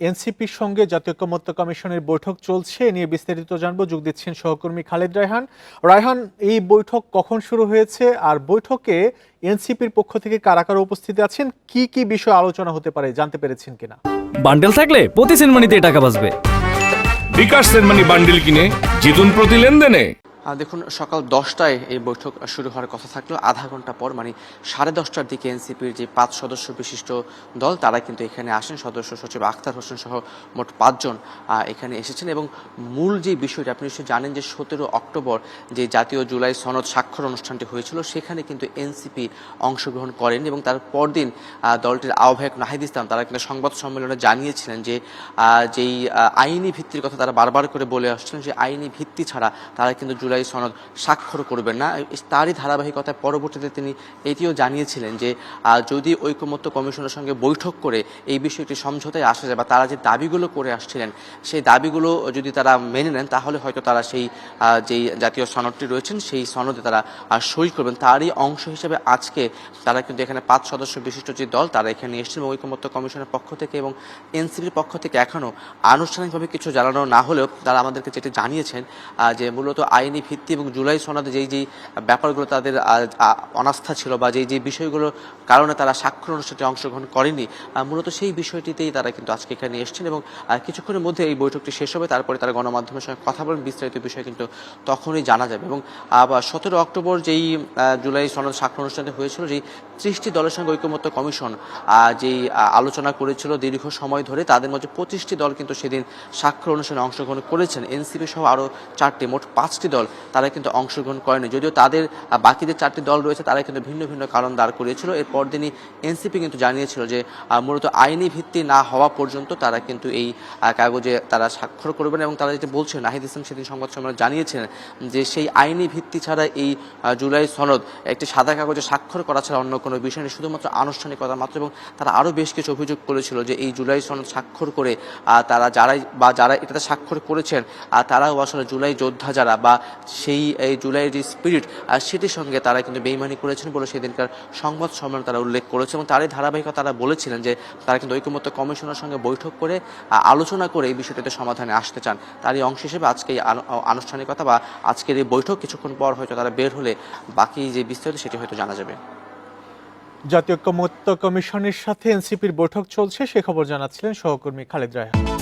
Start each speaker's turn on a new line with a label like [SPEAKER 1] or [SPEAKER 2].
[SPEAKER 1] এনসিপির সঙ্গে জাতীয় ঐক্যমত্য কমিশনের বৈঠক চলছে এ নিয়ে বিস্তারিত জানব। যোগ দিচ্ছেন সহকর্মী খালেদ রায়হান। রায়হান এই বৈঠক কখন শুরু হয়েছে আর বৈঠকে এনসিপির পক্ষ থেকে কারা কারা উপস্থিত আছেন? কি কি বিষয় আলোচনা হতে পারে জানতে পেরেছেন কিনা?
[SPEAKER 2] বান্ডেল থাকলে প্রতি সিনেমানিতে টাকা বাঁচবে।
[SPEAKER 3] বিকাশ সেনমানি বান্ডিল কিনে জিতুন প্রতি লেনদেনে।
[SPEAKER 4] দেখুন, সকাল দশটায় এই বৈঠক শুরু হওয়ার কথা থাকলেও আধা ঘণ্টা পর মানে সাড়ে দশটার দিকে এনসিপির যে পাঁচ সদস্য বিশিষ্ট দল, তারা কিন্তু এখানে আসেন। সদস্য সচিব আখতার হোসেন সহ মোট পাঁচজন এখানে এসেছেন। এবং মূল যে বিষয়টি, আপনি নিশ্চয়ই জানেন যে সতেরো অক্টোবর যে জাতীয় জুলাই সনদ স্বাক্ষর অনুষ্ঠানটি হয়েছিল, সেখানে কিন্তু এনসিপি অংশগ্রহণ করেন এবং তার পরদিন দলটির আহ্বায়ক নাহিদ ইসলাম, তারা কিন্তু সংবাদ সম্মেলনে জানিয়েছিলেন যে যেই আইনি ভিত্তির কথা তারা বারবার করে বলে আসছিলেন, যে আইনি ভিত্তি ছাড়া তারা কিন্তু জুলাই সনদ স্বাক্ষর করবেন না। তারই ধারাবাহিকতায় পরবর্তীতে তিনি এটিও জানিয়েছিলেন যে যদি ঐকমত্য কমিশনের সঙ্গে বৈঠক করে এই বিষয়টি সমঝোতায় আসা যায় বা তারা যে দাবিগুলো করে আসছিলেন, সেই দাবিগুলো যদি তারা মেনে নেন, তাহলে হয়তো তারা সেই যেই জাতীয় সনদটি রয়েছেন, সেই সনদে তারা সই করবেন। তারই অংশ হিসেবে আজকে তারা কিন্তু এখানে পাঁচ সদস্য বিশিষ্ট যে দল, তারা এখানে এসেছেন এবং ঐকমত্য কমিশনের পক্ষ থেকে এবং এনসিপির পক্ষ থেকে এখনও আনুষ্ঠানিকভাবে কিছু জানানো না হলেও তারা আমাদেরকে যেটি জানিয়েছেন যে মূলত আইনি ভিত্তি এবং জুলাই সনদে যেই যেই ব্যাপারগুলো তাদের অনাস্থা ছিল বা যেই যেই বিষয়গুলোর কারণে তারা স্বাক্ষর অনুষ্ঠানে অংশগ্রহণ করেনি মূলত সেই বিষয়টিতেই তারা কিন্তু আজকে এখানে এসেছেন এবং কিছুক্ষণের মধ্যে এই বৈঠকটি শেষ হবে, তারপরে তারা গণমাধ্যমের সঙ্গে কথা বলেন বিস্তারিত বিষয় কিন্তু তখনই জানা যাবে এবং সতেরো অক্টোবর যেই জুলাই সনদ স্বাক্ষর অনুষ্ঠানটি হয়েছিল, যেই ত্রিশটি দলের সঙ্গে ঐক্যমত্য কমিশন যেই আলোচনা করেছিল দীর্ঘ সময় ধরে, তাদের মধ্যে পঁচিশটি দল কিন্তু সেদিন স্বাক্ষর অনুষ্ঠানে অংশগ্রহণ করেছেন, এনসিপি সহ আরও চারটি, মোট পাঁচটি দল। তারা কিন্তু অংশগ্রহণ করেনি। যদিও তাদের বাকি যে চারটি দল রয়েছে, তারা কিন্তু ভিন্ন ভিন্ন কারণ দাঁড় করিয়েছিল। এরপর পরদিনই এনসিপি কিন্তু জানিয়েছিল যে মূলত আইনি ভিত্তি না হওয়া পর্যন্ত তারা কিন্তু এই কাগজে তারা স্বাক্ষর করবেন এবং তারা যেটা বলছেন, নাহিদ ইসলাম সেদিন সংবাদ সম্মেলনে জানিয়েছেন যে, সেই আইনি ভিত্তি ছাড়া এই জুলাই সনদ একটি সাদা কাগজে স্বাক্ষর করা ছাড়া অন্য কোনো বিষয় নেই। শুধুমাত্র আনুষ্ঠানিকতা মাত্র এবং তারা আরও বেশ কিছু অভিযোগ করেছিল যে, এই জুলাই সনদ স্বাক্ষর করে তারা যারাই বা যারা এটাতে স্বাক্ষর করেছেন তারাও আসলে জুলাই যোদ্ধা যারা বা সেই, এই জুলাইয়ের যে স্পিরিট আর সেটির সঙ্গে তারা কিন্তু বেইমানি করেছেন বলে সেদিনকার সংবাদ সম্মেলন তারা উল্লেখ করেছে এবং তারই ধারাবাহিকতা তারা বলেছিলেন যে তারা কিন্তু ঐকমত্য কমিশনের সঙ্গে বৈঠক করে আলোচনা করে এই বিষয়টিতে সমাধানে আসতে চান। তারই অংশ হিসেবে আজকে এই আনুষ্ঠানিকতা বা আজকের এই বৈঠক কিছুক্ষণ পর হয়তো তারা বের হলে বাকি যে বিস্তারিত সেটি হয়তো জানা যাবে।
[SPEAKER 1] জাতীয় ঐক্যমত্য কমিশনের সাথে এনসিপির বৈঠক চলছে, সে খবর জানাচ্ছিলেন সহকর্মী খালেদ রায়হান।